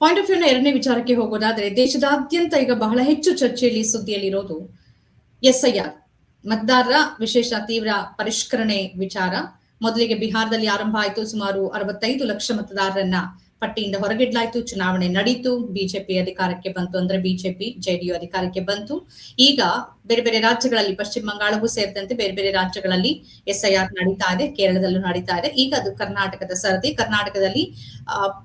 Point of ವ್ಯೂನ ಎರಡನೇ ವಿಚಾರಕ್ಕೆ ಹೋಗೋದಾದ್ರೆ ದೇಶದಾದ್ಯಂತ ಈಗ ಬಹಳ ಹೆಚ್ಚು ಚರ್ಚೆಯಲ್ಲಿ ಸುದ್ದಿಯಲ್ಲಿರೋದು ಎಸ್ ಐ ಆರ್ ಮತದಾರರ ವಿಶೇಷ ತೀವ್ರ ಪರಿಷ್ಕರಣೆ ವಿಚಾರ. ಮೊದಲಿಗೆ ಬಿಹಾರದಲ್ಲಿ ಆರಂಭ ಆಯಿತು, ಸುಮಾರು ಅರವತ್ತೈದು ಲಕ್ಷ ಮತದಾರರನ್ನ ಪಟ್ಟಿಯಿಂದ ಹೊರಗಿಡಲಾಯಿತು, ಚುನಾವಣೆ ನಡೀತು. ಬಿಜೆಪಿ ಅಧಿಕಾರಕ್ಕೆ ಬಂತು ಅಂದ್ರೆ ಬಿಜೆಪಿ, ಜೆಡಿಯು ಅಧಿಕಾರಕ್ಕೆ ಬಂತು. ಈಗ ಬೇರೆ ಬೇರೆ ರಾಜ್ಯಗಳಲ್ಲಿ, ಪಶ್ಚಿಮ ಬಂಗಾಳವೂ ಸೇರಿದಂತೆ ಬೇರೆ ಬೇರೆ ರಾಜ್ಯಗಳಲ್ಲಿ ಎಸ್ ಐ ಆರ್ ನಡೀತಾ ಇದೆ, ಕೇರಳದಲ್ಲೂ ನಡೀತಾ ಇದೆ. ಈಗ ಅದು ಕರ್ನಾಟಕದ ಸರದಿ. ಕರ್ನಾಟಕದಲ್ಲಿ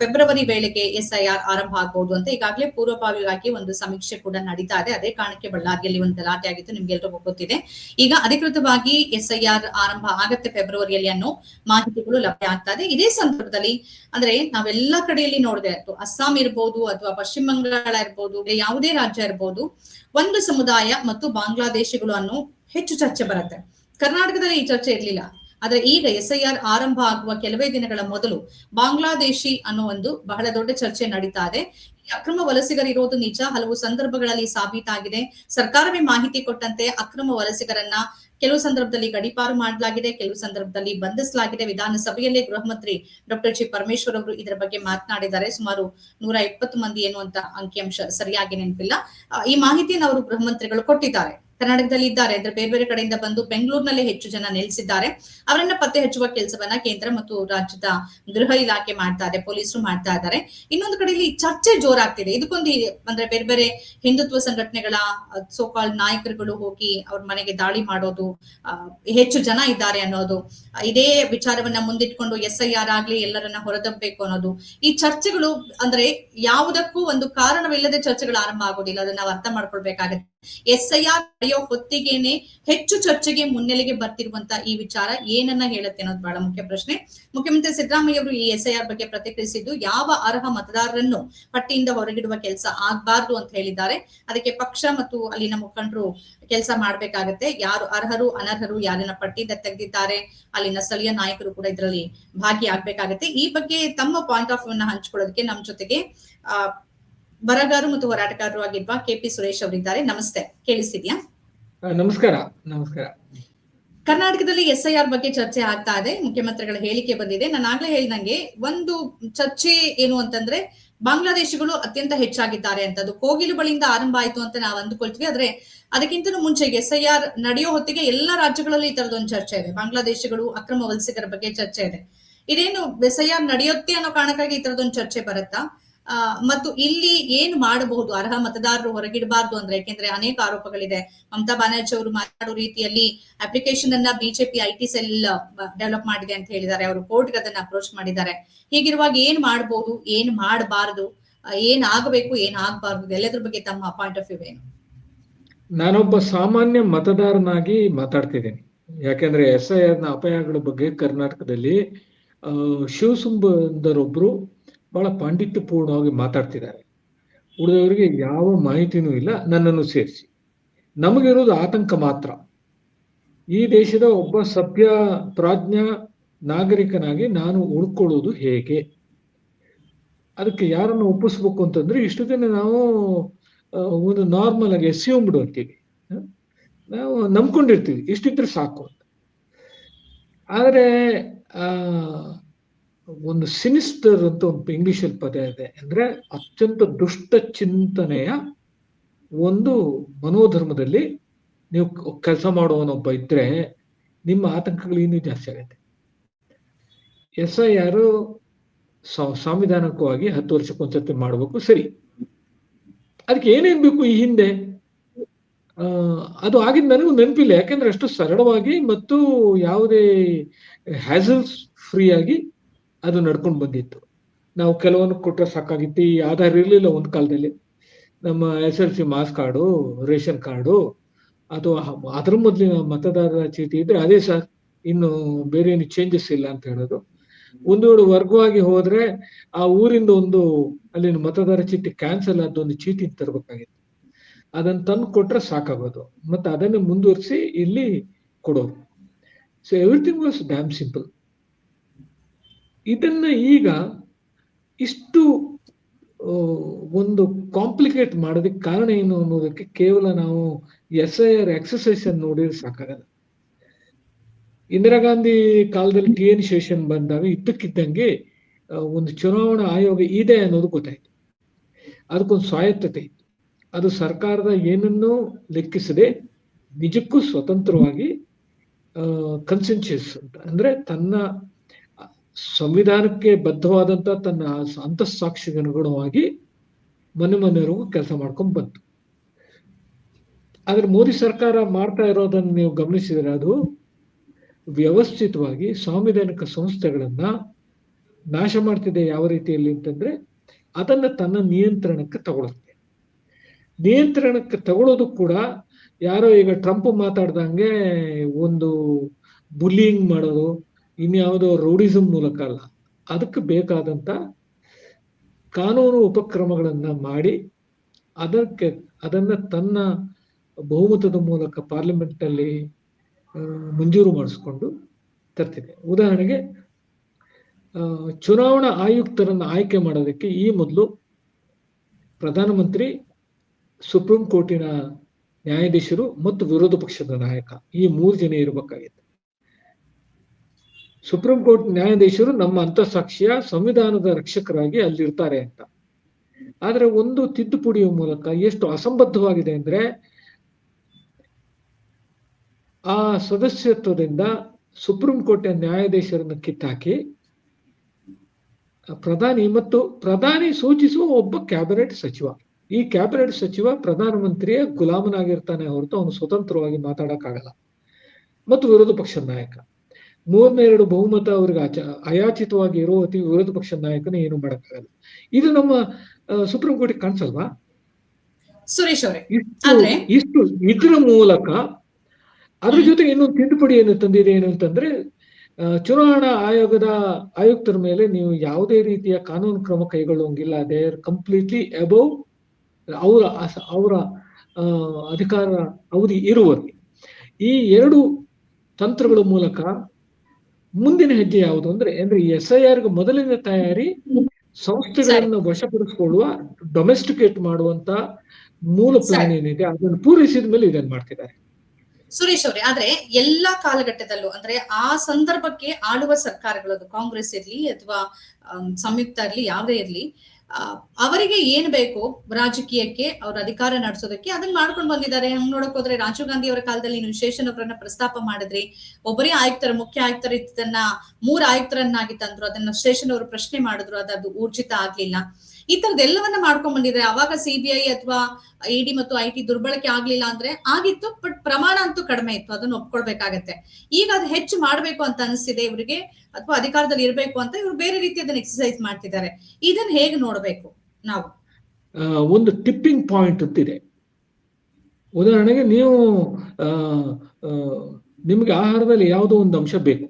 ಫೆಬ್ರವರಿ ವೇಳೆಗೆ ಎಸ್ ಐ ಆರ್ ಆರಂಭ ಆಗಬಹುದು ಅಂತ ಈಗಾಗಲೇ ಪೂರ್ವಭಾವಿಯಾಗಿ ಒಂದು ಸಮೀಕ್ಷೆ ಕೂಡ ನಡೀತಾ ಇದೆ. ಅದೇ ಕಾರಣಕ್ಕೆ ಬಳ್ಳಾರಿಯಲ್ಲಿ ಒಂದು ಗಲಾಟೆ ಆಗಿತ್ತು, ನಿಮ್ಗೆಲ್ರಿಗೂ ಗೊತ್ತಿದೆ. ಈಗ ಅಧಿಕೃತವಾಗಿ ಎಸ್ ಐ ಆರ್ ಆರಂಭ ಆಗತ್ತೆ ಫೆಬ್ರವರಿಯಲ್ಲಿ ಅನ್ನೋ ಮಾಹಿತಿಗಳು ಲಭ್ಯ ಆಗ್ತಾ ಇದೆ. ಇದೇ ಸಂದರ್ಭದಲ್ಲಿ, ಅಂದ್ರೆ ನಾವೆಲ್ಲಾ ಕಡೆಯಲ್ಲಿ ನೋಡಿದೆ ಅಸ್ಸಾಂ ಇರ್ಬೋದು ಅಥವಾ ಪಶ್ಚಿಮ ಬಂಗಾಳ ಇರ್ಬೋದು ಯಾವುದೇ ರಾಜ್ಯ ಇರ್ಬೋದು ಒಂದು ಸಮುದಾಯ ಮತ್ತು ಬಾಂಗ್ಲಾದೇಶಿಗಳು ಅನ್ನೋ ಹೆಚ್ಚು ಚರ್ಚೆ ಬರುತ್ತೆ. ಕರ್ನಾಟಕದಲ್ಲಿ ಈ ಚರ್ಚೆ ಇರಲಿಲ್ಲ. ಆದ್ರೆ ಈಗ ಎಸ್ ಐ ಆರ್ ಆರಂಭ ಆಗುವ ಕೆಲವೇ ದಿನಗಳ ಮೊದಲು ಬಾಂಗ್ಲಾದೇಶಿ ಅನ್ನೋ ಒಂದು ಬಹಳ ದೊಡ್ಡ ಚರ್ಚೆ ನಡೀತಾ ಇದೆ. ಅಕ್ರಮ ವಲಸಿಗರಿರೋದು ನಿಜ? ಹಲವು ಸಂದರ್ಭಗಳಲ್ಲಿ ಸಾಬೀತಾಗಿದೆ. ಸರ್ಕಾರವೇ ಮಾಹಿತಿ ಕೊಟ್ಟಂತೆ ಅಕ್ರಮ ವಲಸಿಗರನ್ನ ಕೆಲವು ಸಂದರ್ಭದಲ್ಲಿ ಗಡಿಪಾರು ಮಾಡಲಾಗಿದೆ, ಕೆಲವು ಸಂದರ್ಭದಲ್ಲಿ ಬಂಧಿಸಲಾಗಿದೆ. ವಿಧಾನಸಭೆಯಲ್ಲೇ ಗೃಹ ಮಂತ್ರಿ ಡಾಕ್ಟರ್ ಜಿ ಪರಮೇಶ್ವರ್ ಅವರು ಇದರ ಬಗ್ಗೆ ಮಾತನಾಡಿದ್ದಾರೆ. ಸುಮಾರು ನೂರ ಇಪ್ಪತ್ತು ಮಂದಿ ಎನ್ನುವಂತ ಅಂಕಿಅಂಶ ಸರಿಯಾಗಿ ನೆನಪಿಲ್ಲ. ಈ ಮಾಹಿತಿಯನ್ನು ಅವರು ಗೃಹ ಕೊಟ್ಟಿದ್ದಾರೆ. ಕರ್ನಾಟಕದಲ್ಲಿ ಇದ್ದಾರೆ. ಅಂದ್ರೆ ಬೇರೆ ಬೇರೆ ಕಡೆಯಿಂದ ಬಂದು ಬೆಂಗಳೂರಿನಲ್ಲಿ ಹೆಚ್ಚು ಜನ ನೆಲೆಸಿದ್ದಾರೆ. ಅವರನ್ನ ಪತ್ತೆ ಹಚ್ಚುವ ಕೆಲಸವನ್ನ ಕೇಂದ್ರ ಮತ್ತು ರಾಜ್ಯದ ಗೃಹ ಇಲಾಖೆ ಮಾಡ್ತಾ ಇದೆ ಪೊಲೀಸರು ಮಾಡ್ತಾ ಇದ್ದಾರೆ. ಇನ್ನೊಂದು ಕಡೆಯಲ್ಲಿ ಚರ್ಚೆ ಜೋರಾಗ್ತಿದೆ. ಇದಕ್ಕೊಂದು ಅಂದ್ರೆ ಬೇರೆ ಬೇರೆ ಹಿಂದುತ್ವ ಸಂಘಟನೆಗಳ ಸೋಕಾಲ್ ನಾಯಕರುಗಳು ಹೋಗಿ ಅವ್ರ ಮನೆಗೆ ದಾಳಿ ಮಾಡೋದು ಹೆಚ್ಚು ಜನ ಇದ್ದಾರೆ ಅನ್ನೋದು, ಇದೇ ವಿಚಾರವನ್ನ ಮುಂದಿಟ್ಕೊಂಡು ಎಸ್ ಐ ಆರ್ ಆಗ್ಲಿ ಎಲ್ಲರನ್ನ ಹೊರದಬ್ಬಬೇಕು ಅನ್ನೋದು, ಈ ಚರ್ಚೆಗಳು ಅಂದ್ರೆ ಯಾವುದಕ್ಕೂ ಒಂದು ಕಾರಣವಿಲ್ಲದೆ ಚರ್ಚೆಗಳು ಆರಂಭ ಆಗೋದಿಲ್ಲ. ಅದನ್ನ ನಾವು ಅರ್ಥ ಮಾಡ್ಕೊಳ್ಬೇಕಾಗತ್ತೆ. ಎಸ್ ಐ ಆರ್ ಹೊತ್ತಿಗೆನೆ ಹೆಚ್ಚು ಚರ್ಚೆಗೆ ಮುನ್ನೆಲೆಗೆ ಬರ್ತಿರುವಂತ ಈ ವಿಚಾರ ಏನನ್ನ ಹೇಳುತ್ತೆ ಅನ್ನೋದು ಬಹಳ ಮುಖ್ಯ ಪ್ರಶ್ನೆ. ಮುಖ್ಯಮಂತ್ರಿ ಸಿದ್ದರಾಮಯ್ಯ ಅವರು ಈ ಎಸ್ ಐ ಆರ್ ಬಗ್ಗೆ ಪ್ರತಿಕ್ರಿಯಿಸಿದ್ದು ಯಾವ ಅರ್ಹ ಮತದಾರರನ್ನು ಪಟ್ಟಿಯಿಂದ ಹೊರಗಿಡುವ ಕೆಲಸ ಆಗ್ಬಾರ್ದು ಅಂತ ಹೇಳಿದ್ದಾರೆ. ಅದಕ್ಕೆ ಪಕ್ಷ ಮತ್ತು ಅಲ್ಲಿನ ಮುಖಂಡರು ಕೆಲಸ ಮಾಡ್ಬೇಕಾಗತ್ತೆ. ಯಾರು ಅರ್ಹರು, ಅನರ್ಹರು ಯಾರನ್ನ ಪಟ್ಟಿಯಿಂದ ತೆಗೆದಿದ್ದಾರೆ, ಅಲ್ಲಿನ ಸ್ಥಳೀಯ ನಾಯಕರು ಕೂಡ ಇದರಲ್ಲಿ ಭಾಗಿಯಾಗಬೇಕಾಗತ್ತೆ. ಈ ಬಗ್ಗೆ ತಮ್ಮ ಪಾಯಿಂಟ್ ಆಫ್ ವ್ಯೂ ಹಂಚ್ಕೊಳ್ಳೋದಕ್ಕೆ ನಮ್ಮ ಜೊತೆಗೆ ಆ ಬರಗಾರರು ಮತ್ತು ಹೋರಾಟಗಾರರು ಆಗಿರುವ ಕೆಪಿ ಸುರೇಶ್ ಅವರಿದ್ದಾರೆ. ನಮಸ್ತೆ. ಕೇಳಿಸ್ತಿದ್ಯಾ? ನಮಸ್ಕಾರ. ನಮಸ್ಕಾರ. ಕರ್ನಾಟಕದಲ್ಲಿ ಎಸ್ ಐ ಆರ್ ಬಗ್ಗೆ ಚರ್ಚೆ ಆಗ್ತಾ ಇದೆ. ಮುಖ್ಯಮಂತ್ರಿಗಳ ಹೇಳಿಕೆ ಬಂದಿದೆ. ನಾನು ಆಗ್ಲೇ ಹೇಳಿದಂಗೆ ಒಂದು ಚರ್ಚೆ ಏನು ಅಂತಂದ್ರೆ ಬಾಂಗ್ಲಾದೇಶಿಗಳು ಅತ್ಯಂತ ಹೆಚ್ಚಾಗಿದ್ದಾರೆ ಅಂತ ಅದು ಕೋಗಿಲು ಬಳಿಯಿಂದ ಆರಂಭ ಆಯ್ತು ಅಂತ ನಾವು ಅಂದುಕೊಳ್ತೀವಿ. ಆದ್ರೆ ಅದಕ್ಕಿಂತ ಮುಂಚೆ ಎಸ್ ಐ ಆರ್ ನಡೆಯೋ ಹೊತ್ತಿಗೆ ಎಲ್ಲ ರಾಜ್ಯಗಳಲ್ಲಿ ಈ ತರದೊಂದು ಚರ್ಚೆ ಇದೆ. ಬಾಂಗ್ಲಾದೇಶಿಗಳು ಅಕ್ರಮ ವಲಸಿಗರ ಬಗ್ಗೆ ಚರ್ಚೆ ಇದೆ. ಇದೇನು ಎಸ್ ಐ ಆರ್ ನಡೆಯುತ್ತೆ ಅನ್ನೋ ಕಾರಣಕ್ಕಾಗಿ ಈ ತರದೊಂದು ಚರ್ಚೆ ಬರುತ್ತಾ? ಮತ್ತು ಇಲ್ಲಿ ಏನ್ ಮಾಡಬಹುದು? ಅರ್ಹ ಮತದಾರರು ಹೊರಗಿಡಬಾರ್ದು ಅಂದ್ರೆ ಯಾಕೆಂದ್ರೆ ಅನೇಕ ಆರೋಪಗಳಿದೆ. ಮಮತಾ ಬ್ಯಾನರ್ಜಿ ಅವರು ಮಾತಾಡೋ ರೀತಿಯಲ್ಲಿ ಅಪ್ಲಿಕೇಶನ್ ಅನ್ನ BJP I T cell develop ಮಾಡಿದೆ ಅಂತ ಹೇಳಿದ್ದಾರೆ. ಅವರು ಕೋರ್ಟ್ ಅದನ್ನ ಅಪ್ರೋಚ್ ಮಾಡಿದ್ದಾರೆ. ಹೀಗಿರುವಾಗ ಏನ್ ಮಾಡಬಹುದು? ಏನ್ ಮಾಡಬಾರದು? ಏನ್ ಆಗಬೇಕು ಏನ್ ಆಗಬಾರದು ಎಲ್ಲದ್ರ ಬಗ್ಗೆ ತಮ್ಮ ಪಾಯಿಂಟ್ ಆಫ್ ವ್ಯೂ ಏನು? ನಾನೊಬ್ಬ ಸಾಮಾನ್ಯ ಮತದಾರನಾಗಿ ಮಾತಾಡ್ತಿದ್ದೀನಿ. ಯಾಕೆಂದ್ರೆ ಎಸ್ ಐ ಆರ್ನ ಅಪಾಯಗಳ ಬಗ್ಗೆ ಕರ್ನಾಟಕದಲ್ಲಿ ಆ, ಶಿವಸುಂದರೊಬ್ರು ಬಹಳ ಪಾಂಡಿತ್ಯಪೂರ್ಣವಾಗಿ ಮಾತಾಡ್ತಿದ್ದಾರೆ. ಉಳಿದವರಿಗೆ ಯಾವ ಮಾಹಿತಿನೂ ಇಲ್ಲ, ನನ್ನನ್ನು ಸೇರಿಸಿ. ನಮಗಿರೋದು ಆತಂಕ ಮಾತ್ರ. ಈ ದೇಶದ ಒಬ್ಬ ಸಭ್ಯ, ಪ್ರಾಜ್ಞ ನಾಗರಿಕನಾಗಿ ನಾನು ಉಳ್ಕೊಳ್ಳೋದು ಹೇಗೆ? ಅದಕ್ಕೆ ಯಾರನ್ನು ಒಪ್ಪಿಸ್ಬೇಕು ಅಂತಂದ್ರೆ, ಇಷ್ಟು ದಿನ ನಾವು ಒಂದು ನಾರ್ಮಲ್ ಆಗಿ ಎಸ್ಯೂಮ್ಡ್ ಅಂತೀವಿ. ನಾವು ನಂಬ್ಕೊಂಡಿರ್ತೀವಿ, ಇಷ್ಟಿದ್ರೆ ಸಾಕು ಅಂತ. ಆದರೆ ಒಂದು ಸಿನಿಸ್ಟರ್ ಅಂತ ಒಂದು ಇಂಗ್ಲಿಷಲ್ಲಿ ಪದ ಇದೆ. ಅಂದ್ರೆ ಅತ್ಯಂತ ದುಷ್ಟ ಚಿಂತನೆಯ ಒಂದು ಮನೋಧರ್ಮದಲ್ಲಿ ನೀವು ಕೆಲಸ ಮಾಡುವನೊಬ್ಬ ಇದ್ರೆ ನಿಮ್ಮ ಆತಂಕಗಳು ಇನ್ನೂ ಜಾಸ್ತಿ ಆಗುತ್ತೆ. ಎಸ್ ಐ ಆರ್ ಸಾಂವಿಧಾನಿಕವಾಗಿ ಹತ್ತು ವರ್ಷಕ್ಕೊಂದ್ಸತಿ ಮಾಡಬೇಕು, ಸರಿ. ಅದಕ್ಕೆ ಏನೇನ್ ಬೇಕು ಈ ಹಿಂದೆ? ಅದು ಆಗಿದ್ ನನಗೂ ನೆನಪಿಲ್ಲ. ಯಾಕಂದ್ರೆ ಅಷ್ಟು ಸರಳವಾಗಿ ಮತ್ತು ಯಾವುದೇ ಹ್ಯಾಸಲ್ಸ್ ಫ್ರೀ ಆಗಿ ಅದು ನಡ್ಕೊಂಡು ಬಂದಿತ್ತು. ನಾವು ಕೆಲವೊಂದು ಕೊಟ್ಟರೆ ಸಾಕಾಗಿತ್ತು. ಈ ಆಧಾರ್ ಇರಲಿಲ್ಲ ಒಂದು ಕಾಲದಲ್ಲಿ. ನಮ್ಮ S L C marks card, ration card ಅಥವಾ ಅದ್ರ ಮೊದಲಿನ ಮತದಾರರ ಚೀಟಿ ಇದ್ರೆ ಅದೇ ಸರ್, ಇನ್ನು ಬೇರೆ ಏನು ಚೇಂಜಸ್ ಇಲ್ಲ ಅಂತ ಹೇಳೋದು. ಒಂದು ವೇಳೆ ವರ್ಗವಾಗಿ ಹೋದ್ರೆ ಆ ಊರಿಂದ ಒಂದು ಅಲ್ಲಿನ ಮತದಾರ ಚೀಟಿ ಕ್ಯಾನ್ಸಲ್ ಆದ ಒಂದು ಚೀಟಿ ತರಬೇಕಾಗಿತ್ತು. ಅದನ್ನ ತಂದು ಕೊಟ್ರೆ ಸಾಕಾಗೋದು. ಮತ್ತೆ ಅದನ್ನೇ ಮುಂದುವರಿಸಿ ಇಲ್ಲಿ ಕೊಡೋರು. So everything was damn simple ಇದನ್ನ ಈಗ ಇಷ್ಟು ಒಂದು ಕಾಂಪ್ಲಿಕೇಟ್ ಮಾಡೋದಕ್ಕೆ ಕಾರಣ ಏನು ಅನ್ನೋದಕ್ಕೆ ಕೇವಲ ನಾವು ಎಸ್ ಐ ಆರ್ ಎಕ್ಸಸೈಸ್ ನೋಡಿದ್ರೆ ಸಾಕಾಗಲ್ಲ. ಇಂದಿರಾ ಗಾಂಧಿ ಕಾಲದಲ್ಲಿ ಟಿ ಎನ್ ಶೇಷನ್ ಬಂದಾಗ ಇದ್ದಕ್ಕಿದ್ದಂಗೆ ಒಂದು ಚುನಾವಣಾ ಆಯೋಗ ಇದೆ ಅನ್ನೋದು ಗೊತ್ತಾಯ್ತು. ಅದಕ್ಕೊಂದು ಸ್ವಾಯತ್ತತೆ ಇತ್ತು. ಅದು ಸರ್ಕಾರದ ಏನನ್ನೂ ಲೆಕ್ಕಿಸದೆ ನಿಜಕ್ಕೂ ಸ್ವತಂತ್ರವಾಗಿ ಕನ್ಸೆನ್ಷಿಯಸ್ ಅಂತ, ಅಂದ್ರೆ ತನ್ನ ಸಂವಿಧಾನಕ್ಕೆ ಬದ್ಧವಾದಂತ ತನ್ನ ಅಂತಃಸಾಕ್ಷಿಗೆ ಅನುಗುಣವಾಗಿ ಮನೆ ಮನೆಯವರೆಗೂ ಕೆಲಸ ಮಾಡ್ಕೊಂಡ್ ಬಂತು. ಆದ್ರೆ ಮೋದಿ ಸರ್ಕಾರ ಮಾಡ್ತಾ ಇರೋದನ್ನ ನೀವು ಗಮನಿಸಿದ್ರೆ ಅದು ವ್ಯವಸ್ಥಿತವಾಗಿ ಸಾಂವಿಧಾನಿಕ ಸಂಸ್ಥೆಗಳನ್ನ ನಾಶ ಮಾಡ್ತಿದೆ ಯಾವ ರೀತಿಯಲ್ಲಿ ಅಂತಂದ್ರೆ ಅದನ್ನ ತನ್ನ ನಿಯಂತ್ರಣಕ್ಕೆ ತಗೊಳುತ್ತೆ. ನಿಯಂತ್ರಣಕ್ಕೆ ತಗೊಳ್ಳೋದು ಕೂಡ ಯಾರೋ ಈಗ ಟ್ರಂಪ್ ಮಾತಾಡ್ದಂಗೆ ಒಂದು ಬುಲ್ಲಿಂಗ್ ಮಾಡೋದು ಇನ್ಯಾವುದೋ ರೌಡಿಸಂ ಮೂಲಕ ಅಲ್ಲ ಅದಕ್ಕೆ ಬೇಕಾದಂತ ಕಾನೂನು ಉಪಕ್ರಮಗಳನ್ನ ಮಾಡಿ ಅದಕ್ಕೆ ಅದನ್ನ ತನ್ನ ಬಹುಮತದ ಮೂಲಕ ಪಾರ್ಲಿಮೆಂಟ್ ಅಲ್ಲಿ ಆ, ಮಂಜೂರು ಮಾಡಿಸ್ಕೊಂಡು ತರ್ತಿದೆ. ಉದಾಹರಣೆಗೆ ಚುನಾವಣಾ ಆಯುಕ್ತರನ್ನು ಆಯ್ಕೆ ಮಾಡೋದಕ್ಕೆ ಈ ಮೊದಲು ಪ್ರಧಾನಮಂತ್ರಿ ಸುಪ್ರೀಂ ಕೋರ್ಟಿನ ನ್ಯಾಯಾಧೀಶರು ಮತ್ತು ವಿರೋಧ ಪಕ್ಷದ ನಾಯಕ ಈ ಮೂರು ಜನ ಇರಬೇಕಾಗಿತ್ತು. ಸುಪ್ರೀಂ ಕೋರ್ಟ್ ನ್ಯಾಯಾಧೀಶರು ನಮ್ಮ ಅಂತಸಾಕ್ಷಿಯ ಸಂವಿಧಾನದ ರಕ್ಷಕರಾಗಿ ಅಲ್ಲಿರ್ತಾರೆ ಅಂತ. ಆದ್ರೆ ಒಂದು ತಿದ್ದುಪಡಿಯ ಮೂಲಕ ಎಷ್ಟು ಅಸಂಬದ್ಧವಾಗಿದೆ ಅಂದ್ರೆ ಆ ಸದಸ್ಯತ್ವದಿಂದ ಸುಪ್ರೀಂ ಕೋರ್ಟ್ ನ್ಯಾಯಾಧೀಶರನ್ನು ಕಿತ್ತಾಕಿ ಪ್ರಧಾನಿ ಮತ್ತು ಪ್ರಧಾನಿ ಸೂಚಿಸುವ ಒಬ್ಬ ಕ್ಯಾಬಿನೆಟ್ ಸಚಿವ. ಈ ಕ್ಯಾಬಿನೆಟ್ ಸಚಿವ ಪ್ರಧಾನಮಂತ್ರಿಯ ಗುಲಾಮನಾಗಿರ್ತಾನೆ ಹೊರತು ಅವನು ಸ್ವತಂತ್ರವಾಗಿ ಮಾತಾಡಕ್ಕಾಗಲ್ಲ. ಮತ್ತು ವಿರೋಧ ಪಕ್ಷದ ನಾಯಕ. ಮೂರನೇ ಎರಡು ಬಹುಮತ ಅವ್ರಿಗೆ ಆಚ ಅಯಾಚಿತವಾಗಿ ಇರೋ ಅತಿ ವಿರೋಧ ಪಕ್ಷದ ನಾಯಕನ ಏನು ಮಾಡಕ್ಕಾಗಲ್ಲ. ಇದು ನಮ್ಮ ಸುಪ್ರೀಂ ಕೋರ್ಟ್ ಕಾಣಿಸಲ್ವಾ? ಸುರೇಶ್ ಅವರೇ ಇಷ್ಟು ಇಷ್ಟು ಇದ್ರ ಮೂಲಕ ಅದ್ರ ಜೊತೆಗೆ ಇನ್ನೊಂದು ತಿದ್ದುಪಡಿಯನ್ನು ತಂದಿದೆ ಏನು ಅಂತಂದ್ರೆ ಚುನಾವಣಾ ಆಯೋಗದ ಆಯುಕ್ತರ ಮೇಲೆ ನೀವು ಯಾವುದೇ ರೀತಿಯ ಕಾನೂನು ಕ್ರಮ ಕೈಗೊಳ್ಳುವಂಗಿಲ್ಲ. ದೇ ಆರ್ ಕಂಪ್ಲೀಟ್ಲಿ ಅಬೌವ್ ಅವರ ಅವರ ಅಧಿಕಾರ ಅವಧಿ ಇರುವಲ್ಲಿ. ಈ ಎರಡು ತಂತ್ರಗಳ ಮೂಲಕ ಮುಂದಿನ ಹೆಜ್ಜೆ ಯಾವುದು ಅಂದ್ರೆ ಅಂದ್ರೆ ಎಸ್ ಐ ಆರ್ ಮೊದಲಿನ ತಯಾರಿ ಸಂಸ್ಥೆಗಳನ್ನು ವಶಪಡಿಸಿಕೊಳ್ಳುವ ಡೊಮೆಸ್ಟಿಕೇಟ್ ಮಾಡುವಂತ ಮೂಲ ಪ್ಲಾನ್ ಏನಿದೆ ಅದನ್ನು ಪೂರೈಸಿದ ಮೇಲೆ ಇದನ್ನ ಮಾಡ್ತಿದ್ದಾರೆ. ಸುರೇಶ್ ಅವರೇ ಆದ್ರೆ ಎಲ್ಲಾ ಕಾಲಘಟ್ಟದಲ್ಲೂ ಅಂದ್ರೆ ಆ ಸಂದರ್ಭಕ್ಕೆ ಆಳುವ ಸರ್ಕಾರಗಳದ್ದು ಕಾಂಗ್ರೆಸ್ ಇರ್ಲಿ ಅಥವಾ ಸಂಯುಕ್ತ ಇರ್ಲಿ ಯಾವುದೇ ಇರ್ಲಿ ಅವರಿಗೆ ಏನ್ ಬೇಕು ರಾಜಕೀಯಕ್ಕೆ, ಅವ್ರ ಅಧಿಕಾರ ನಡೆಸೋದಕ್ಕೆ ಅದನ್ನ ಮಾಡ್ಕೊಂಡು ಬಂದಿದ್ದಾರೆ. ಹಂಗ್ ನೋಡಕ್ ಹೋದ್ರೆ ರಾಜೀವ್ ಗಾಂಧಿ ಅವರ ಕಾಲದಲ್ಲಿ ನೀವು ಅವರನ್ನ ಪ್ರಸ್ತಾಪ ಮಾಡಿದ್ರಿ. ಒಬ್ಬರೇ ಆಯುಕ್ತರ, ಮುಖ್ಯ ಆಯುಕ್ತರ ಇದ್ದನ್ನ ಮೂರ್ ಆಯುಕ್ತರನ್ನಾಗಿ ತಂದ್ರು. ಅದನ್ನ ಶೇಷನ್ ಅವರು ಪ್ರಶ್ನೆ ಮಾಡಿದ್ರು. ಅದದು ಊರ್ಜಿತ ಆಗ್ಲಿಲ್ಲ. ಈ ತರದೆಲ್ಲವನ್ನ ಮಾಡ್ಕೊಂಡ್ ಬಂದಿದ್ದಾರೆ ಅವಾಗ ಸಿಬಿಐ ಅಥವಾ ಇಡಿ ಮತ್ತು ಐ ಟಿ ದುರ್ಬಳಕೆ ಆಗ್ಲಿಲ್ಲ ಅಂದ್ರೆ ಆಗಿತ್ತು, ಬಟ್ ಪ್ರಮಾಣ ಅಂತೂ ಕಡಿಮೆ ಇತ್ತು, ಅದನ್ನ ಒಪ್ಕೊಳ್ಬೇಕಾಗತ್ತೆ. ಈಗ ಅದು ಹೆಚ್ಚು ಮಾಡ್ಬೇಕು ಅಂತ ಅನಿಸ್ತಿದೆ ಇವರಿಗೆ, ಅಥವಾ ಅಧಿಕಾರದಲ್ಲಿ ಇರಬೇಕು ಅಂತ ಇವ್ರು ಬೇರೆ ರೀತಿ ಅದನ್ನ ಎಕ್ಸಸೈಸ್ ಮಾಡ್ತಿದ್ದಾರೆ. ಇದನ್ನ ಹೇಗೆ ನೋಡ್ಬೇಕು ನಾವು? ಒಂದು ಟಿಪ್ಪಿಂಗ್ ಪಾಯಿಂಟ್ ಅಂತಿದೆ. ಉದಾಹರಣೆಗೆ ನೀವು ನಿಮ್ಗೆ ಆಹಾರದಲ್ಲಿ ಯಾವುದೋ ಒಂದು ಅಂಶ ಬೇಕು.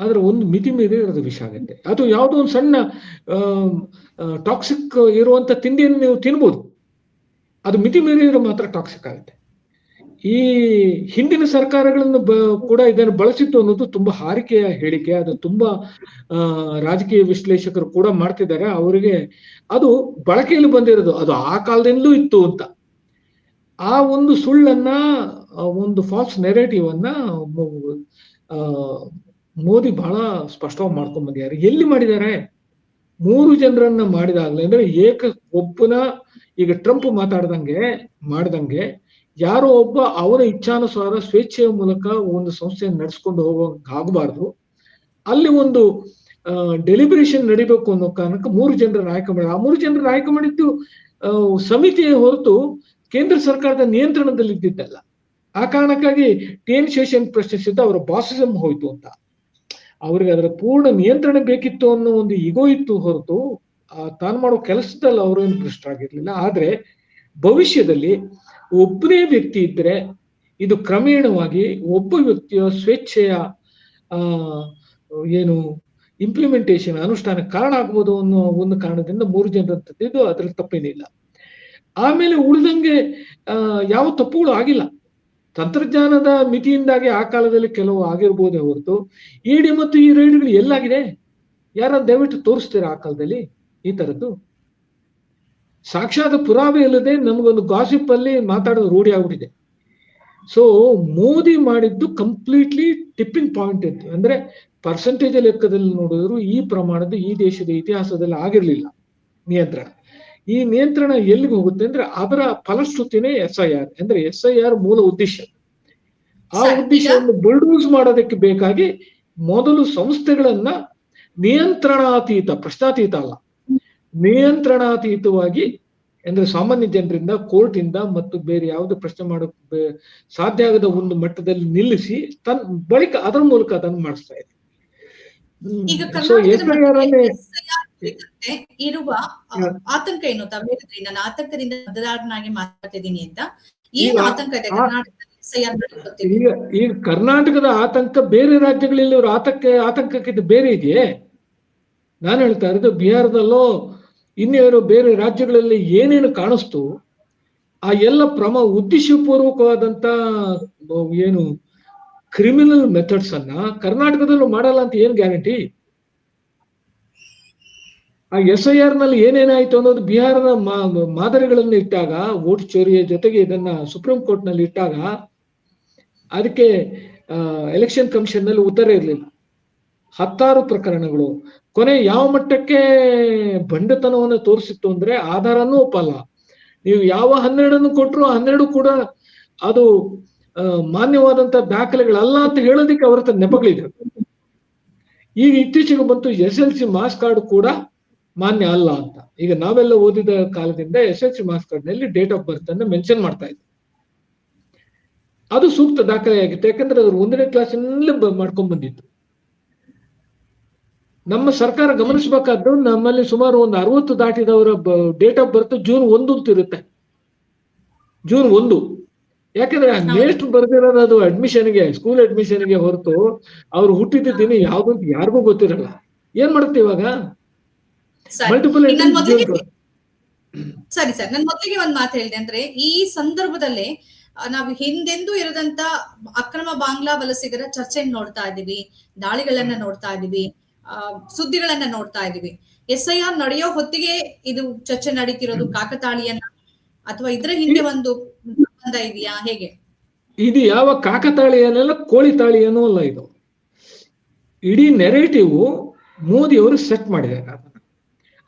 ಆದ್ರೆ ಒಂದು ಮಿತಿ ಮೀರಿ ಅದು ವಿಷ ಆಗುತ್ತೆ. ಅದು ಯಾವುದೋ ಒಂದು ಸಣ್ಣ ಟಾಕ್ಸಿಕ್ ಇರುವಂತ ತಿಂಡಿಯನ್ನು ನೀವು ತಿನ್ಬೋದು. ಅದು ಮಿತಿ ಮೀರಿದ್ರೆ ಮಾತ್ರ ಟಾಕ್ಸಿಕ್ ಆಗುತ್ತೆ. ಈ ಹಿಂದಿನ ಸರ್ಕಾರಗಳನ್ನು ಕೂಡ ಇದನ್ನು ಬಳಸಿತ್ತು ಅನ್ನೋದು ತುಂಬಾ ಹಾರಿಕೆಯ ಹೇಳಿಕೆ, ಅದು ತುಂಬಾ ರಾಜಕೀಯ ವಿಶ್ಲೇಷಕರು ಕೂಡ ಮಾಡ್ತಿದ್ದಾರೆ. ಅವರಿಗೆ ಅದು ಬಳಕೆಯಲ್ಲಿ ಬಂದಿರೋದು. ಅದು ಆ ಕಾಲದಿಂದಲೂ ಇತ್ತು ಅಂತ. ಆ ಒಂದು ಸುಳ್ಳನ್ನ ಒಂದು ಫಾಲ್ಸ್ ನೆರೇಟಿವ್ ಅನ್ನ ಮೋದಿ ಬಹಳ ಸ್ಪಷ್ಟವಾಗಿ ಮಾಡ್ಕೊಂಡ್ ಬಂದಿದ್ದಾರೆ. ಎಲ್ಲಿ ಮಾಡಿದ್ದಾರೆ? ಮೂರು ಜನರನ್ನ ಮಾಡಿದಾಗ್ಲೇ, ಅಂದ್ರೆ ಏಕ ಒಬ್ಬನ, ಈಗ ಟ್ರಂಪ್ ಮಾತಾಡ್ದಂಗೆ, ಮಾಡ್ದಂಗೆ, ಯಾರೋ ಒಬ್ಬ ಅವರ ಇಚ್ಛಾನುಸಾರ ಸ್ವೇಚ್ಛೆಯ ಮೂಲಕ ಒಂದು ಸಂಸ್ಥೆಯನ್ನು ನಡೆಸ್ಕೊಂಡು ಹೋಗೋಕಾಗಬಾರ್ದು ಅಲ್ಲಿ ಒಂದು ಡೆಲಿಬರೇಷನ್ ನಡಿಬೇಕು ಅನ್ನೋ ಕಾರಣಕ್ಕೆ ಮೂರು ಜನರ ಆಯ್ಕೆ ಮಾಡಿ ಆ ಮೂರು ಜನರನ್ನು ಆಯ್ಕೆ ಮಾಡಿದ್ದು ಸಮಿತಿಯ ಹೊರತು ಕೇಂದ್ರ ಸರ್ಕಾರದ ನಿಯಂತ್ರಣದಲ್ಲಿ ಇದ್ದಿದ್ದಲ್ಲ ಆ ಕಾರಣಕ್ಕಾಗಿ ಟಿ ಎನ್ ಶೇಷನ್ ಪ್ರಶ್ನಿಸಿದ್ದ ಅವರ ಬಾಸಿಸಮ್ ಹೋಯ್ತು ಅಂತ. ಅವ್ರಿಗೆ ಅದರ ಪೂರ್ಣ ನಿಯಂತ್ರಣ ಬೇಕಿತ್ತು ಅನ್ನೋ ಒಂದು ಇಗೋ ಇತ್ತು ಹೊರತು ತಾನು ಮಾಡೋ ಕೆಲಸದಲ್ಲಿ ಅವರೇನು ಭ್ರಷ್ಟರಾಗಿರ್ಲಿಲ್ಲ ಆದ್ರೆ ಭವಿಷ್ಯದಲ್ಲಿ ಒಬ್ಬನೇ ವ್ಯಕ್ತಿ ಇದ್ರೆ ಇದು ಕ್ರಮೇಣವಾಗಿ ಒಬ್ಬ ವ್ಯಕ್ತಿಯ ಸ್ವೇಚ್ಛೆಯ ಏನು ಇಂಪ್ಲಿಮೆಂಟೇಷನ್ ಅನುಷ್ಠಾನ ಕಾರಣ ಆಗ್ಬೋದು ಅನ್ನೋ ಒಂದು ಕಾರಣದಿಂದ ಮೂರು ಜನರ ತಿದ್ದು ಅದ್ರಲ್ಲಿ ತಪ್ಪೇನಿಲ್ಲ. ಆಮೇಲೆ ಉಳಿದಂಗೆ ಯಾವ ತಪ್ಪುಗಳು ಆಗಿಲ್ಲ. ತಂತ್ರಜ್ಞಾನದ ಮಿತಿಯಿಂದಾಗಿ ಆ ಕಾಲದಲ್ಲಿ ಕೆಲವು ಆಗಿರ್ಬೋದೇ ಹೊರತು ಇಡಿ ಮತ್ತು ಈ ರೈಡ್ಗಳು ಎಲ್ಲಾಗಿದೆ? ಯಾರ ದಯವಿಟ್ಟು ತೋರಿಸ್ತೀರಾ ಆ ಕಾಲದಲ್ಲಿ ಈ ತರದ್ದು ಸಾಕ್ಷಾತ್ ಪುರಾವೆ ಇಲ್ಲದೆ ನಮಗೊಂದು ಗಾಸಿಪ್ ಅಲ್ಲಿ ಮಾತಾಡೋದು ರೂಢಿ ಆಗ್ಬಿಟ್ಟಿದೆ. ಸೊ ಮೋದಿ ಮಾಡಿದ್ದು ಕಂಪ್ಲೀಟ್ಲಿ ಟಿಪ್ಪಿಂಗ್ ಪಾಯಿಂಟ್ ಇತ್ತು. ಅಂದ್ರೆ ಪರ್ಸೆಂಟೇಜ್ ಲೆಕ್ಕದಲ್ಲಿ ನೋಡಿದ್ರು ಈ ಪ್ರಮಾಣದ ಈ ದೇಶದ ಇತಿಹಾಸದಲ್ಲಿ ಆಗಿರ್ಲಿಲ್ಲ ನಿಯಂತ್ರಣ. ಈ ನಿಯಂತ್ರಣ ಎಲ್ಲಿಗೆ ಹೋಗುತ್ತೆ ಅಂದ್ರೆ ಅದರ ಫಲಶ್ರುತಿನೇ ಎಸ್ ಐ ಆರ್ ಅಂದ್ರೆ ಎಸ್ ಐ ಆರ್ ಮೂಲ ಉದ್ದೇಶ. ಆ ಉದ್ದೇಶವನ್ನು ಬುಲ್ಡೂಸ್ ಮಾಡೋದಕ್ಕೆ ಬೇಕಾಗಿ ಮೊದಲು ಸಂಸ್ಥೆಗಳನ್ನ ನಿಯಂತ್ರಣಾತೀತ ಪ್ರಶ್ನಾತೀತ ಅಲ್ಲ ನಿಯಂತ್ರಣಾತೀತವಾಗಿ ಅಂದ್ರೆ ಸಾಮಾನ್ಯ ಜನರಿಂದ ಕೋರ್ಟ್ ಇಂದ ಮತ್ತು ಬೇರೆ ಯಾವುದೇ ಪ್ರಶ್ನೆ ಮಾಡೋಕ್ ಸಾಧ್ಯ ಆಗದ ಒಂದು ಮಟ್ಟದಲ್ಲಿ ನಿಲ್ಲಿಸಿ ತನ್ ಬಳಿಕ ಅದರ ಮೂಲಕ ಅದನ್ನು ಮಾಡಿಸ್ತಾ ಇದೆ ಕುರಿತಂತೆ ಇರುವ ಆತಂಕ ಏನು? ತಾವು ಹೇಳಿದ್ರಿ ನಾನು ಆತಂಕದಿಂದ ಮತದಾರನಾಗಿ ಮಾತಾಡ್ತಿದ್ದೀನಿ ಅಂತ. ಏನು ಈಗ ಆತಂಕ ಇದೆ ಕರ್ನಾಟಕದಲ್ಲಿ ಈಗ ಈಗ ಕರ್ನಾಟಕದ ಆತಂಕ ಬೇರೆ ರಾಜ್ಯಗಳಲ್ಲಿ ಅವ್ರ ಆತಂಕ ಆತಂಕಕ್ಕಿಂತ ಬೇರೆ ಇದೆಯೇ? ನಾನು ಹೇಳ್ತಾ ಇರೋದು ಬಿಹಾರದಲ್ಲೋ ಇನ್ನೇನು ಬೇರೆ ರಾಜ್ಯಗಳಲ್ಲಿ ಏನೇನು ಕಾಣಿಸ್ತು ಆ ಎಲ್ಲ ಪ್ರಮ ಉದ್ದೇಶಪೂರ್ವಕವಾದಂತ ಏನು ಕ್ರಿಮಿನಲ್ ಮೆಥಡ್ಸ್ ಅನ್ನ ಕರ್ನಾಟಕದಲ್ಲೂ ಮಾಡಲ್ಲ ಅಂತ ಏನ್ ಗ್ಯಾರಂಟಿ ಆ ಎಸ್ ಐ ಆರ್ನಲ್ಲಿ ಏನೇನಾಯ್ತು ಅನ್ನೋದು ಬಿಹಾರದ ಮಾದರಿಗಳನ್ನು ಇಟ್ಟಾಗ, ವೋಟ್ ಚೋರಿಯ ಜೊತೆಗೆ ಇದನ್ನ ಸುಪ್ರೀಂ ಕೋರ್ಟ್ನಲ್ಲಿ ಇಟ್ಟಾಗ, ಅದಕ್ಕೆ ಎಲೆಕ್ಷನ್ ಕಮಿಷನ್ನಲ್ಲಿ ಉತ್ತರ ಇರಲಿಲ್ಲ. ಹತ್ತಾರು ಪ್ರಕರಣಗಳು. ಕೊನೆ ಯಾವ ಮಟ್ಟಕ್ಕೆ ಬಂಡತನವನ್ನು ತೋರಿಸಿತ್ತು ಅಂದ್ರೆ ಆಧಾರನೂ ಒಪ್ಪಲ್ಲ. ನೀವು ಯಾವ ಹನ್ನೆರಡನ್ನು ಕೊಟ್ಟರು ಹನ್ನೆರಡು ಕೂಡ ಅದು ಮಾನ್ಯವಾದಂತ ದಾಖಲೆಗಳಲ್ಲ ಅಂತ ಹೇಳೋದಕ್ಕೆ ಅವರ ನೆಪಗಳಿದ್ರು ನೆಪಗಳಿದೆ. ಈಗ ಇತ್ತೀಚೆಗೆ ಬಂತು S L C marks card ಕೂಡ ಮಾನ್ಯ ಅಲ್ಲ ಅಂತ. ಈಗ ನಾವೆಲ್ಲ ಓದಿದ ಕಾಲದಿಂದ ಎಸ್ ಎಚ್ ಸಿ ಮಾಸ್ ಕಾರ್ಡ್ನಲ್ಲಿ ಡೇಟ್ ಆಫ್ ಬರ್ತ್ ಅನ್ನು ಮೆನ್ಷನ್ ಮಾಡ್ತಾ ಇದ್ದೆ ಅದು ಸೂಕ್ತ ದಾಖಲೆಯಾಗಿತ್ತು. ಯಾಕಂದ್ರೆ ಅದ್ರ ಒಂದನೇ ಕ್ಲಾಸಿನಲ್ಲೇ ಮಾಡ್ಕೊಂಡ್ ಬಂದಿತ್ತು. ನಮ್ಮ ಸರ್ಕಾರ ಗಮನಿಸಬೇಕಾದ್ರು ನಮ್ಮಲ್ಲಿ ಸುಮಾರು ಒಂದು ಅರವತ್ತು ದಾಟಿದವರ ಡೇಟ್ ಆಫ್ ಬರ್ತ್ ಜೂನ್ ಒಂದು ಅಂತ ಇರುತ್ತೆ. ಜೂನ್ ಒಂದು. ಯಾಕಂದ್ರೆ ನೇಸ್ಟ್ ಬರ್ದಿರೋದು ಅದು ಅಡ್ಮಿಷನ್ಗೆ ಸ್ಕೂಲ್ ಅಡ್ಮಿಷನ್ಗೆ ಹೊರತು ಅವ್ರು ಹುಟ್ಟಿದ ದಿನ ಯಾವ್ದು ಅಂತ ಯಾರಿಗೂ ಗೊತ್ತಿರಲ್ಲ. ಏನ್ ಮಾಡುತ್ತೆ ಇವಾಗ? ಸರಿ. ಸರಿ ನನ್ ಮೊದಲಿಗೆ ಒಂದ್ ಮಾತು ಹೇಳಿದೆ ಅಂದ್ರೆ ಈ ಸಂದರ್ಭದಲ್ಲಿ ನಾವು ಹಿಂದೆಂದೂ ಇರದಂತ ಅಕ್ರಮ ಬಾಂಗ್ಲಾ ವಲಸಿಗರ ಚರ್ಚೆ ನೋಡ್ತಾ ಇದೀವಿ ದಾಳಿಗಳನ್ನ ನೋಡ್ತಾ ಇದೀವಿ ಆ, ಸುದ್ದಿಗಳನ್ನ ನೋಡ್ತಾ ಇದೀವಿ ಎಸ್ ಐ ಆರ್ ನಡೆಯೋ ಹೊತ್ತಿಗೆ ಇದು ಚರ್ಚೆ ನಡೀತಿರೋದು ಕಾಕತಾಳಿಯನ್ನ ಅಥವಾ ಇದ್ರ ಹಿಂದೆ ಒಂದು ಸಂಬಂಧ ಇದೆಯಾ? ಹೇಗೆ? ಇದು ಯಾವ ಕಾಕತಾಳಿ ಅನ್ನಲ್ಲ ಕೋಳಿ ತಾಳಿ ಅನ್ನೋ ಅಲ್ಲ ಇದು. ಇಡೀ ನೆರೇಟಿವ್ ಮೋದಿ ಅವರು ಸೆಟ್ ಮಾಡಿದ್ದಾರೆ.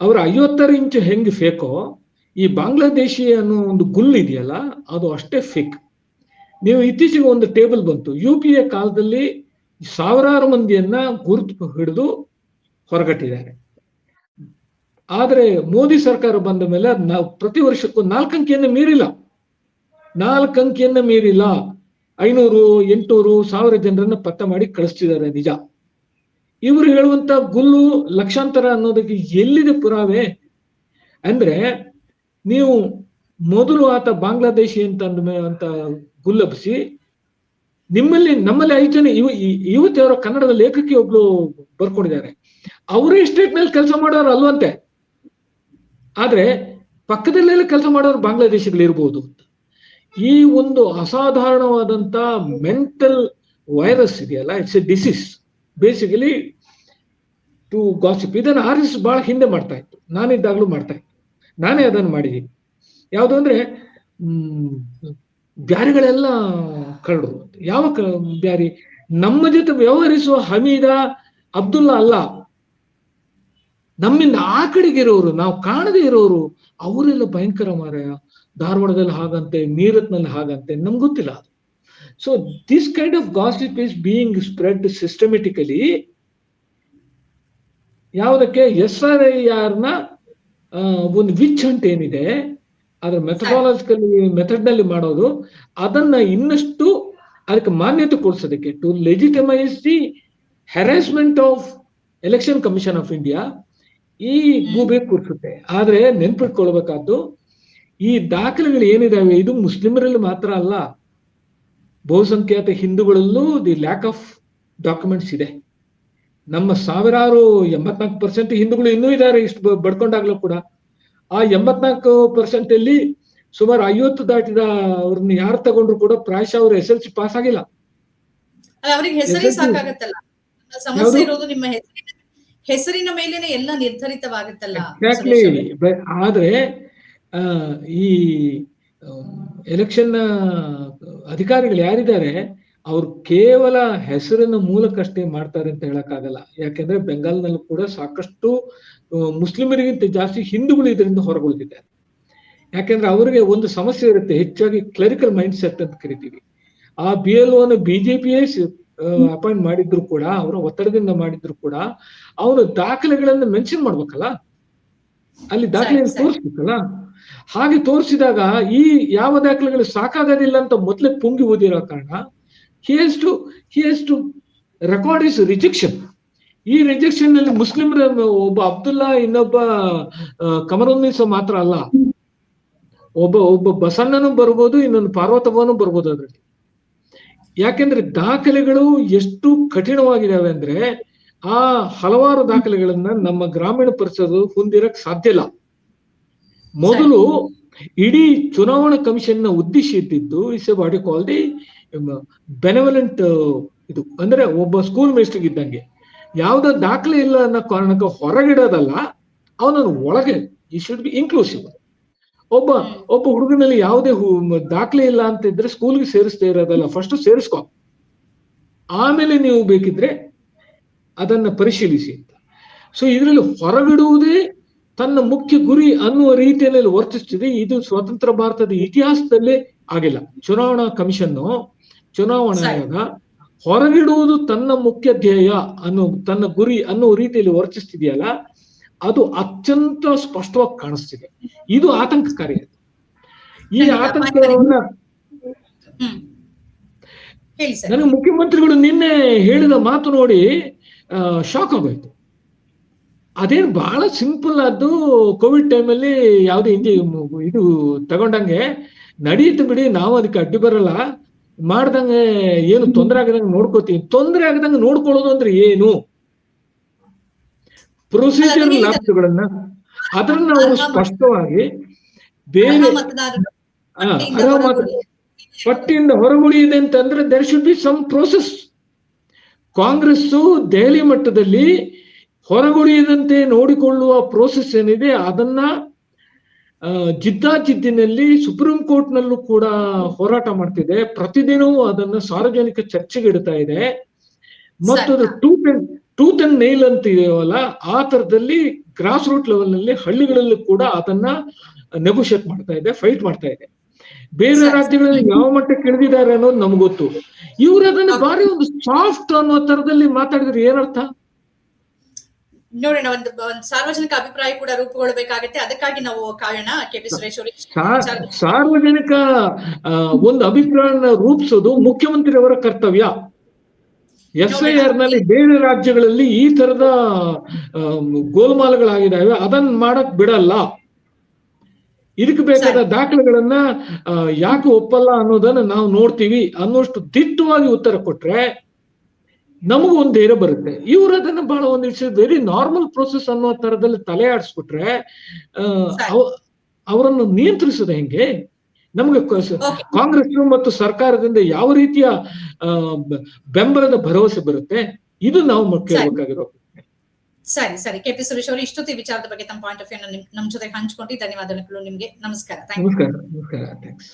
ಅವರ ಐವತ್ತಾರು ಇಂಚು ಹೆಂಗ್ ಫೇಕೋ ಈ ಬಾಂಗ್ಲಾದೇಶಿ ಅನ್ನೋ ಒಂದು ಗುಲ್ ಇದೆಯಲ್ಲ, ಅದು ಅಷ್ಟೇ ಫೇಕ್ ನೀವು ಇತ್ತೀಚೆಗೆ ಒಂದು ಟೇಬಲ್ ಬಂತು ಯು ಪಿ ಎ ಕಾಲದಲ್ಲಿ ಸಾವಿರಾರು ಮಂದಿಯನ್ನ ಗುರುತು ಹಿಡಿದು ಹೊರಗಟ್ಟಿದ್ದಾರೆ. ಆದರೆ ಮೋದಿ ಸರ್ಕಾರ ಬಂದ ಮೇಲೆ ನಾವು ಪ್ರತಿ ವರ್ಷಕ್ಕೂ ನಾಲ್ಕು ಅಂಕಿಯನ್ನು ಮೀರಿಲ್ಲ. ನಾಲ್ಕು ಅಂಕಿಯನ್ನು ಮೀರಿಲ್ಲ. ಐನೂರು, ಎಂಟುನೂರು ಸಾವಿರ ಜನರನ್ನ ಪತ್ತೆ ಮಾಡಿ ಕಳಿಸ್ತಿದ್ದಾರೆ ನಿಜ. ಇವರು ಹೇಳುವಂತ ಗುಲ್ಲು ಲಕ್ಷಾಂತರ ಅನ್ನೋದಕ್ಕೆ ಎಲ್ಲಿದೆ ಪುರಾವೆ? ಅಂದ್ರೆ ನೀವು ಮೊದಲು ಆತ ಬಾಂಗ್ಲಾದೇಶಿ ಅಂತ ಅಂತ ಗುಲ್ಲಬ್ಸಿ ನಿಮ್ಮಲ್ಲಿ, ನಮ್ಮಲ್ಲಿ ಐದು ಜನ ಇವ ಇವತ್ತು ಯಾರೋ ಕನ್ನಡದ ಲೇಖಕಿ ಒಬ್ಳು ಬರ್ಕೊಂಡಿದ್ದಾರೆ. ಅವರೇ ಸ್ಟೇಟ್ನಲ್ಲಿ ಕೆಲಸ ಮಾಡೋರು ಅಲ್ವಂತೆ. ಆದ್ರೆ ಪಕ್ಕದಲ್ಲೆಲ್ಲ ಕೆಲಸ ಮಾಡೋರು ಬಾಂಗ್ಲಾದೇಶಿಗಳು ಇರ್ಬೋದು ಅಂತ. ಈ ಒಂದು ಅಸಾಧಾರಣವಾದಂತ ಮೆಂಟಲ್ ವೈರಸ್ ಇದೆಯಲ್ಲ it's a disease basically to gossip ಇದನ್ನು ಆರ್ ಎಸ್ ಬಹಳ ಹಿಂದೆ ಮಾಡ್ತಾ ಇತ್ತು. ನಾನಿದ್ದಾಗಲೂ ಮಾಡ್ತಾ ಇತ್ತು. ನಾನೇ ಅದನ್ನು ಮಾಡಿದ್ದೀನಿ. ಯಾವುದು ಅಂದ್ರೆ ಬ್ಯಾರಿಗಳೆಲ್ಲ ಕರಡು. ಯಾವ ಬ್ಯಾರಿ? ನಮ್ಮ ಜೊತೆ ವ್ಯವಹರಿಸುವ ಹಮೀದ ಅಬ್ದುಲ್ಲಾ ಅಲ್ಲ. ನಮ್ಮಿಂದ ಆ ಕಡೆಗೆ ಇರೋರು, ನಾವು ಕಾಣದೇ ಇರೋರು, ಅವರೆಲ್ಲ ಭಯಂಕರ ಮಾರಾಯ ಧಾರವಾಡದಲ್ಲಿ ಹಾಗಂತೆ, ಮೀರತ್ನಲ್ಲಿ ಹಾಗಂತೆ, ನಮ್ಗೆ ಗೊತ್ತಿಲ್ಲ so this kind of gossip is being spread systematically ಯಾವುದಕ್ಕೆ? ಎಸ್ ಆರ್ ಐ ಆರ್ನ ಆ, ಒಂದು ವಿಚ್ ಅಂತ ಏನಿದೆ ಅದರ ಮೆಥಡಾಲಜಿಕಲ್ ಮೆಥಡ್ನಲ್ಲಿ ಮಾಡೋದು. ಅದನ್ನ ಇನ್ನಷ್ಟು ಅದಕ್ಕೆ ಮಾನ್ಯತೆ ಕೊಡಿಸೋದಕ್ಕೆ to legitimize the harassment of election commission of India ಈ ಗೂಬೆ ಕೂರಿಸುತ್ತೆ. ಆದ್ರೆ ನೆನ್ಪಿಟ್ಕೊಳ್ಬೇಕಾದ್ದು ಈ ದಾಖಲೆಗಳು ಏನಿದಾವೆ? ಇದು ಮುಸ್ಲಿಮರಲ್ಲಿ ಮಾತ್ರ ಅಲ್ಲ. ಬಹುಸಂಖ್ಯಾತ ಹಿಂದೂಗಳಲ್ಲೂ ದಿ ಲ್ಯಾಕ್ ಆಫ್ ಡಾಕ್ಯುಮೆಂಟ್ಸ್ ಇದೆ. ನಮ್ಮ ಸಾವಿರಾರು ಎಂಬತ್ನಾಲ್ಕು ಪರ್ಸೆಂಟ್ ಹಿಂದೂಗಳು ಇನ್ನೂ ಇದ್ದಾರೆ ಇಷ್ಟು ಬಡ್ಕೊಂಡಾಗ್ಲೂ ಕೂಡ. ಆ ಎಂಬತ್ನಾಲ್ಕು ಪರ್ಸೆಂಟ್ ಅಲ್ಲಿ ಸುಮಾರು ಐವತ್ತು ದಾಟಿದ ಅವ್ರನ್ನ ಯಾರು ತಗೊಂಡ್ರು ಕೂಡ ಪ್ರಾಯಶಃ ಅವ್ರ ಎಸ್ ಎಲ್ ಸಿ ಪಾಸ್ ಆಗಿಲ್ಲ. ಹೆಸರಿನ ಮೇಲೇನೆ ಎಲ್ಲ ನಿರ್ಧರಿತವಾಗುತ್ತಲ್ಲ. ಆದ್ರೆ ಈ ಎಲೆಕ್ಷನ್ ಅಧಿಕಾರಿಗಳು ಯಾರಿದ್ದಾರೆ ಅವ್ರು ಕೇವಲ ಹೆಸರಿನ ಮೂಲಕಷ್ಟೇ ಮಾಡ್ತಾರೆ ಅಂತ ಹೇಳಕ್ಕಾಗಲ್ಲ. ಯಾಕೆಂದ್ರೆ ಬೆಂಗಾಲ್ನಲ್ಲೂ ಕೂಡ ಸಾಕಷ್ಟು ಮುಸ್ಲಿಮರಿಗಿಂತ ಜಾಸ್ತಿ ಹಿಂದೂಗಳು ಇದರಿಂದ ಹೊರಗುಳಿದಿದ್ದಾರೆ. ಯಾಕೆಂದ್ರೆ ಅವರಿಗೆ ಒಂದು ಸಮಸ್ಯೆ ಇರುತ್ತೆ ಹೆಚ್ಚಾಗಿ ಕ್ಲರಿಕಲ್ ಮೈಂಡ್ ಸೆಟ್ ಅಂತ ಕರಿತೀವಿ. ಆ ಬಿ ಎಲ್ ಓನ ಬಿಜೆಪಿಯೇ ಅಪಾಯಿಂಟ್ ಮಾಡಿದ್ರು ಕೂಡ ಅವರ ಒತ್ತಡದಿಂದ ಮಾಡಿದ್ರು ಕೂಡ ಅವನು ದಾಖಲೆಗಳನ್ನು ಮೆನ್ಷನ್ ಮಾಡ್ಬೇಕಲ್ಲ? ಅಲ್ಲಿ ದಾಖಲೆಯನ್ನು. ತೋರಿಸ್ಬೇಕಲ್ಲ? ಹಾಗೆ ತೋರಿಸಿದಾಗ ಈ ಯಾವ ದಾಖಲೆಗಳು ಸಾಕಾಗೋದಿಲ್ಲ ಅಂತ ಮೊದಲೇ ಪುಂಗಿ ಓದಿರೋ ಕಾರಣ has to has to record is rejection ಈ ರಿಜೆಕ್ಷನ್ನಲ್ಲಿ ಮುಸ್ಲಿಮರ ಒಬ್ಬ ಅಬ್ದುಲ್ಲಾ ಇನ್ನೊಬ್ಬ ಕಮರೋನ್ನಿಸ ಮಾತ್ರ ಅಲ್ಲ. ಒಬ್ಬ ಒಬ್ಬ ಬಸಣ್ಣನು ಬರ್ಬೋದು, ಇನ್ನೊಂದು ಪಾರ್ವತಮ್ಮನು ಬರ್ಬೋದು ಅದರಲ್ಲಿ. ಯಾಕೆಂದ್ರೆ ದಾಖಲೆಗಳು ಎಷ್ಟು ಕಠಿಣವಾಗಿದ್ದಾವೆ ಅಂದ್ರೆ ಆ ಹಲವಾರು ದಾಖಲೆಗಳನ್ನ ನಮ್ಮ ಗ್ರಾಮೀಣ ಪರಿಸರ ಹೊಂದಿರಕ್ ಸಾಧ್ಯ ಇಲ್ಲ. ಮೊದಲು ಇಡೀ ಚುನಾವಣಾ ಕಮಿಷನ್ನ ಉದ್ದೇಶ ಇದ್ದಿದ್ದು is a you call the benevolent ಇದು ಅಂದ್ರೆ ಒಬ್ಬ ಸ್ಕೂಲ್ ಮೇಸ್ಟರ್ ಇದ್ದಂಗೆ. ಯಾವ್ದೋ ದಾಖಲೆ ಇಲ್ಲ ಅನ್ನೋ ಕಾರಣಕ್ಕೆ ಹೊರಗಿಡೋದಲ್ಲ ಅವನನ್ನು ಒಳಗೆ ಈ ಶುಡ್ ಬಿ ಇನ್ಕ್ಲೂಸಿವ್ ಒಬ್ಬ ಒಬ್ಬ ಹುಡುಗನಲ್ಲಿ ಯಾವುದೇ ದಾಖಲೆ ಇಲ್ಲ ಅಂತ ಇದ್ರೆ ಸ್ಕೂಲ್ಗೆ ಸೇರಿಸ್ತಾ ಇರೋದಲ್ಲ ಫಸ್ಟ್ ಸೇರಿಸ್ಕೊ. ಆಮೇಲೆ ನೀವು ಬೇಕಿದ್ರೆ ಅದನ್ನ ಪರಿಶೀಲಿಸಿ ಅಂತ. ಸೊ ಇದರಲ್ಲಿ ಹೊರಗಿಡುವುದೇ ತನ್ನ ಮುಖ್ಯ ಗುರಿ ಅನ್ನುವ ರೀತಿಯಲ್ಲಿ ವರ್ತಿಸ್ತಿದೆ. ಇದು ಸ್ವತಂತ್ರ ಭಾರತದ ಇತಿಹಾಸದಲ್ಲೇ ಆಗಿಲ್ಲ. ಚುನಾವಣಾ ಕಮಿಷನ್ ಚುನಾವಣಾ ಆಯೋಗ ಹೊರಗಿಡುವುದು ತನ್ನ ಮುಖ್ಯ ಧ್ಯೇಯ ಅನ್ನು ತನ್ನ ಗುರಿ ಅನ್ನುವ ರೀತಿಯಲ್ಲಿ ವರ್ತಿಸ್ತಿದೆಯಲ್ಲ ಅದು ಅತ್ಯಂತ ಸ್ಪಷ್ಟವಾಗಿ ಕಾಣಿಸ್ತಿದೆ. ಇದು ಆತಂಕಕಾರಿ. ಈ. ಆತಂಕವನ್ನ ನನಗೆ ಮುಖ್ಯಮಂತ್ರಿಗಳು ನಿನ್ನೆ ಹೇಳಿದ ಮಾತು ನೋಡಿ ಶಾಕ್ ಆಗೋಯ್ತು. ಅದೇನು ಬಹಳ ಸಿಂಪಲ್ ಆದ್ದು ಕೋವಿಡ್ ಟೈಮಲ್ಲಿ ಯಾವುದೇ ಹಿಂದೆ ಇದು ತಗೊಂಡಂಗೆ ನಡೀತು ಬಿಡಿ ನಾವು ಅದಕ್ಕೆ ಅಡ್ಡಿ ಬರಲ್ಲ. ಮಾಡ್ದಂಗೆ ಏನು ತೊಂದರೆ ಆಗದಂಗೆ ನೋಡ್ಕೋತೀವಿ ತೊಂದರೆ ಆಗದಂಗೆ ನೋಡ್ಕೊಳ್ಳೋದು ಅಂದ್ರೆ ಏನು? ಪ್ರೊಸೀಜರ್ ಲಾಭಗಳನ್ನ ಅದನ್ನ ನಾವು ಸ್ಪಷ್ಟವಾಗಿ ಬೇರೆ ಪಟ್ಟಿಯಿಂದ ಹೊರಗುಳಿಯಿದೆ ಅಂತಂದ್ರೆ there should be some process Congress Delhi ಮಟ್ಟದಲ್ಲಿ ಹೊರಗುಳಿಯದಂತೆ ನೋಡಿಕೊಳ್ಳುವ ಪ್ರೋಸೆಸ್ ಏನಿದೆ ಅದನ್ನ ಜಿದ್ದಾಜಿದ್ದಿನಲ್ಲಿ ಸುಪ್ರೀಂ ಕೋರ್ಟ್ ನಲ್ಲೂ ಕೂಡ ಹೋರಾಟ ಮಾಡ್ತಿದೆ. ಪ್ರತಿದಿನವೂ ಅದನ್ನ ಸಾರ್ವಜನಿಕ ಚರ್ಚೆಗೆ ಇಡ್ತಾ ಇದೆ. ಮತ್ತು ಅದು tooth and tooth and nail ಅಂತ ಇದೆಯಲ್ಲ ಆ ತರದಲ್ಲಿ ಗ್ರಾಸ್ ರೂಟ್ ಲೆವೆಲ್ನಲ್ಲಿ ಹಳ್ಳಿಗಳಲ್ಲೂ ಕೂಡ ಅದನ್ನ ನೆಗೋಷಿಯೇಟ್ ಮಾಡ್ತಾ ಇದೆ ಫೈಟ್ ಮಾಡ್ತಾ ಇದೆ. ಬೇರೆ. ರಾಜ್ಯಗಳಲ್ಲಿ ಯಾವ ಮಟ್ಟಕ್ಕೆ ಇಳಿದಿದ್ದಾರೆ ಅನ್ನೋದು ನಮ್ಗೊತ್ತು ಇವ್ರು ಅದನ್ನ ಬಾರಿ ಒಂದು ಸಾಫ್ಟ್ ಅನ್ನೋ ತರದಲ್ಲಿ ಮಾತಾಡಿದ್ರೆ ಏನರ್ಥ? ನೋಡೋಣ ಒಂದು ಒಂದು ಸಾರ್ವಜನಿಕ ಅಭಿಪ್ರಾಯ ಕೂಡ ರೂಪುಗೊಳ್ಳಬೇಕಾಗತ್ತೆ. ಅದಕ್ಕಾಗಿ ನಾವು ಕಾರಣ ಕೆ ಪಿ ಸುರೇಶ್ ಅವರು ಸಾರ್ವಜನಿಕ ಒಂದು ಅಭಿಪ್ರಾಯನ ರೂಪಿಸೋದು ಮುಖ್ಯಮಂತ್ರಿಯವರ ಕರ್ತವ್ಯ. ಎಸ್ ಐ ಆರ್ನಲ್ಲಿ ಬೇರೆ ರಾಜ್ಯಗಳಲ್ಲಿ ಈ ತರದ ಗೋಲ್ಮಾಲ್ಗಳಾಗಿದ್ದಾವೆ. ಅದನ್ನ ಮಾಡಕ್ ಬಿಡಲ್ಲ. ಇದಕ್ಕೆ ಬೇಕಾದ ದಾಖಲೆಗಳನ್ನ ಯಾಕೆ ಒಪ್ಪಲ್ಲ ಅನ್ನೋದನ್ನ ನಾವು ನೋಡ್ತೀವಿ ಅನ್ನೋಷ್ಟು ದಿಟ್ಟವಾಗಿ ಉತ್ತರ ಕೊಟ್ರೆ ನಮಗೂ ಒಂದು ಧೈರ್ಯ ಬರುತ್ತೆ. ಇವ್ರ ಅದನ್ನ ಬಹಳ ಒಂದು ವಿಷಯ ವೆರಿ ನಾರ್ಮಲ್ ಪ್ರೋಸೆಸ್ ಅನ್ನೋ ತರದಲ್ಲಿ ತಲೆ ಆಡಿಸ್ಬಿಟ್ರೆ ಅವರನ್ನು ನಿಯಂತ್ರಿಸೋದು ಹೆಂಗೆ? ನಮ್ಗೆ. ಕಾಂಗ್ರೆಸ್ ಮತ್ತು ಸರ್ಕಾರದಿಂದ ಯಾವ ರೀತಿಯ ಬೆಂಬಲದ ಭರವಸೆ ಬರುತ್ತೆ? ಇದು ನಾವು ಕೇಳಬೇಕಾಗಿರೋ ಸರಿ. ಸರಿ ಕೆ ಪಿ ಸುರೇಶ್ ಅವರು ಇಷ್ಟೊತ್ತಿ ವಿಚಾರದ ಬಗ್ಗೆ ತಮ್ಮ ಪಾಯಿಂಟ್ ಆಫ್ ವ್ಯೂ ನಮ್ಮ ಜೊತೆ ಹಂಚಿಕೊಂಡು ಧನ್ಯವಾದಗಳು ನಿಮ್ಗೆ. ನಮಸ್ಕಾರ. ಥ್ಯಾಂಕ್ ಯು ನಮಸ್ಕಾರ. ನಮಸ್ಕಾರ. ಥ್ಯಾಂಕ್ಸ್